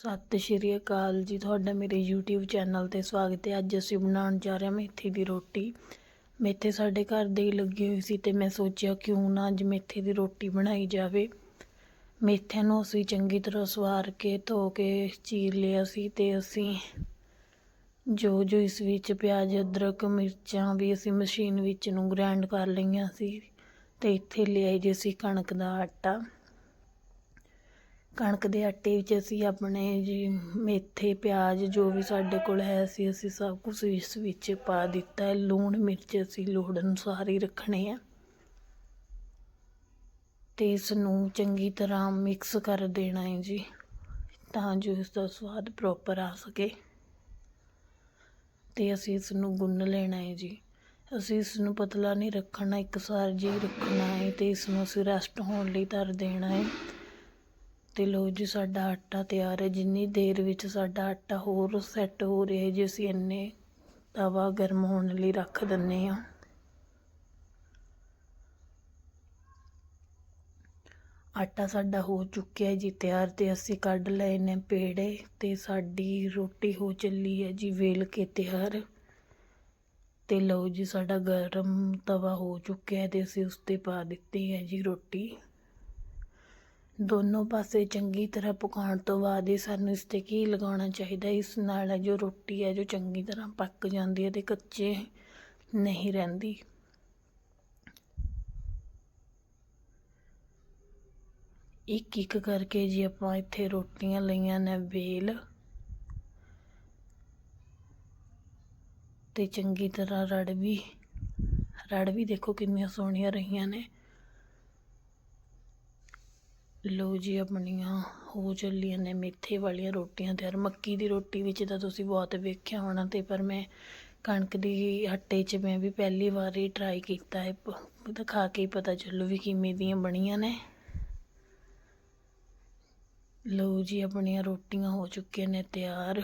ਸਤਿ ਸ਼੍ਰੀ ਅਕਾਲ ਜੀ, ਤੁਹਾਡਾ ਮੇਰੇ YouTube ਚੈਨਲ ਤੇ ਸਵਾਗਤ ਹੈ। ਅੱਜ ਅਸੀਂ ਬਣਾਉਣ ਜਾ ਰਹੇ ਹਾਂ ਮੇਥੀ ਦੀ ਰੋਟੀ। ਮੇਥੇ ਸਾਡੇ ਘਰ ਦੇ ਹੀ ਲੱਗੀ ਹੋਈ ਸੀ ਤੇ ਮੈਂ ਸੋਚਿਆ ਕਿਉਂ ਨਾ ਅੱਜ ਮੇਥੇ ਦੀ ਰੋਟੀ ਬਣਾਈ ਜਾਵੇ। ਮੇਥੇ ਨੂੰ ਅਸੀਂ ਚੰਗੀ ਤਰ੍ਹਾਂ ਸਵਾਰ ਕੇ ਧੋ ਕੇ ਚੀਰ ਲਿਆ ਸੀ ਤੇ ਅਸੀਂ ਜੋ ਜੋ ਇਸ ਵਿੱਚ ਪਿਆਜ਼, ਅਦਰਕ, ਮਿਰਚਾਂ ਵੀ ਅਸੀਂ ਮਸ਼ੀਨ ਵਿੱਚ ਨੂੰ ਗ੍ਰਾਈਂਡ ਕਰ ਲਈਆਂ ਸੀ ਤੇ ਇੱਥੇ ਲਿਆਈ ਜੇ ਅਸੀਂ ਕਣਕ ਦਾ ਆਟਾ। ਕਣਕ ਦੇ ਆਟੇ ਵਿੱਚ ਅਸੀਂ ਆਪਣੇ ਜੀ ਮੇਥੇ, ਪਿਆਜ਼ ਜੋ ਵੀ ਸਾਡੇ ਕੋਲ ਹੈ ਸੀ ਅਸੀਂ ਸਭ ਕੁਛ ਇਸ ਵਿੱਚ ਪਾ ਦਿੱਤਾ ਹੈ। ਲੂਣ, ਮਿਰਚ ਅਸੀਂ ਲੋੜ ਅਨੁਸਾਰ ਹੀ ਰੱਖਣੇ ਆ। ਅਤੇ ਇਸ ਨੂੰ ਚੰਗੀ ਤਰ੍ਹਾਂ ਮਿਕਸ ਕਰ ਦੇਣਾ ਹੈ ਜੀ, ਤਾਂ ਜੋ ਇਸ ਦਾ ਸਵਾਦ ਪ੍ਰੋਪਰ ਆ ਸਕੇ। ਅਤੇ ਅਸੀਂ ਇਸ ਨੂੰ ਗੁੰਨ ਲੈਣਾ ਹੈ ਜੀ। ਅਸੀਂ ਇਸ ਨੂੰ ਪਤਲਾ ਨਹੀਂ ਰੱਖਣਾ ਇੱਕਸਾਰ ਜੀ ਰੱਖਣਾ ਹੈ ਅਤੇ ਇਸ ਨੂੰ ਅਸੀਂ ਰੈਸਟ ਹੋਣ ਲਈ ਧਰ ਦੇਣਾ ਹੈ। ਅਤੇ ਲਓ ਜੀ ਸਾਡਾ ਆਟਾ ਤਿਆਰ ਹੈ। ਜਿੰਨੀ ਦੇਰ ਵਿੱਚ ਸਾਡਾ ਆਟਾ ਹੋਰ ਸੈੱਟ ਹੋ ਰਿਹਾ ਜੀ ਅਸੀਂ ਇੰਨੇ ਤਵਾ ਗਰਮ ਹੋਣ ਲਈ ਰੱਖ ਦਿੰਨੇ ਆ ਆਟਾ ਸਾਡਾ ਹੋ ਚੁੱਕਿਆ ਜੀ, ਤਿਆਰ ਤੇ ਅਸੀਂ ਕੱਢ ਲਏ ਨੇ ਪੇੜੇ ਤੇ ਸਾਡੀ ਰੋਟੀ ਹੋ ਚੱਲੀ ਹੈ ਜੀ, ਵੇਲ ਕੇ ਤਿਆਰ। ਤੇ ਲਓ ਜੀ ਸਾਡਾ ਗਰਮ ਤਵਾ ਹੋ ਚੁੱਕਿਆ ਹੈ ਤੇ ਅਸੀਂ ਉਸ ਤੇ ਪਾ ਦਿੱਤੀ ਹੈ ਜੀ ਰੋਟੀ। ਦੋਨੋਂ ਪਾਸੇ ਚੰਗੀ ਤਰ੍ਹਾਂ ਪਕਾਉਣ ਤੋਂ ਬਾਅਦ ਹੀ ਸਾਨੂੰ ਇਸ ਤੇ ਕੀ ਲਗਾਉਣਾ ਚਾਹੀਦਾ? ਇਸ ਨਾਲ ਜੋ ਰੋਟੀ ਹੈ, ਜੋ ਚੰਗੀ ਤਰ੍ਹਾਂ ਪੱਕ ਜਾਂਦੀ ਹੈ ਅਤੇ ਕੱਚੇ ਨਹੀਂ ਰਹਿੰਦੀ। ਇੱਕ ਇੱਕ ਕਰਕੇ ਜੀ ਆਪਾਂ ਇੱਥੇ ਰੋਟੀਆਂ ਲਈਆਂ ਨੇ ਵੇਲ ਤੇ ਚੰਗੀ ਤਰ੍ਹਾਂ ਰੜ ਵੀ ਰੜ ਵੀ ਦੇਖੋ ਕਿੰਨੀਆਂ ਸੋਹਣੀਆਂ ਰਹੀਆਂ ਨੇ। ਲੋ ਜੀ ਆਪਣੀਆਂ ਹੋ ਚੱਲੀਆਂ ਨੇ ਮੇਥੇ ਵਾਲੀਆਂ ਰੋਟੀਆਂ ਤਿਆਰ। ਮੱਕੀ ਦੀ ਰੋਟੀ ਵਿੱਚ ਤਾਂ ਤੁਸੀਂ ਬਹੁਤ ਵੇਖਿਆ ਹੋਣਾ ਤੇ ਪਰ ਮੈਂ ਕਣਕ ਦੀ ਆਟੇ 'ਚ ਮੈਂ ਵੀ ਪਹਿਲੀ ਵਾਰ ਹੀ ਟਰਾਈ ਕੀਤਾ ਹੈ। ਤਾਂ ਖਾ ਕੇ ਹੀ ਪਤਾ ਚੱਲੂ ਵੀ ਕਿਵੇਂ ਦੀਆਂ ਬਣੀਆਂ ਨੇ। ਲੋ ਜੀ ਆਪਣੀਆਂ ਰੋਟੀਆਂ ਹੋ ਚੁੱਕੀਆਂ ਨੇ ਤਿਆਰ।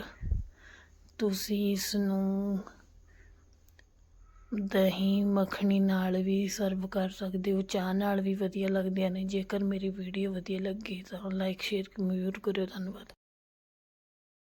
ਤੁਸੀਂ ਇਸ ਨੂੰ ਦਹੀਂ, ਮੱਖਣੀ ਨਾਲ ਵੀ ਸਰਵ ਕਰ ਸਕਦੇ ਹੋ। ਚਾਹ ਨਾਲ ਵੀ ਵਧੀਆ ਲੱਗਦੀਆਂ ਨੇ। ਜੇਕਰ ਮੇਰੀ ਵੀਡੀਓ ਵਧੀਆ ਲੱਗੀ ਤਾਂ ਲਾਈਕ ਸ਼ੇਅਰ ਜ਼ਰੂਰ ਕਰਿਓ। ਧੰਨਵਾਦ।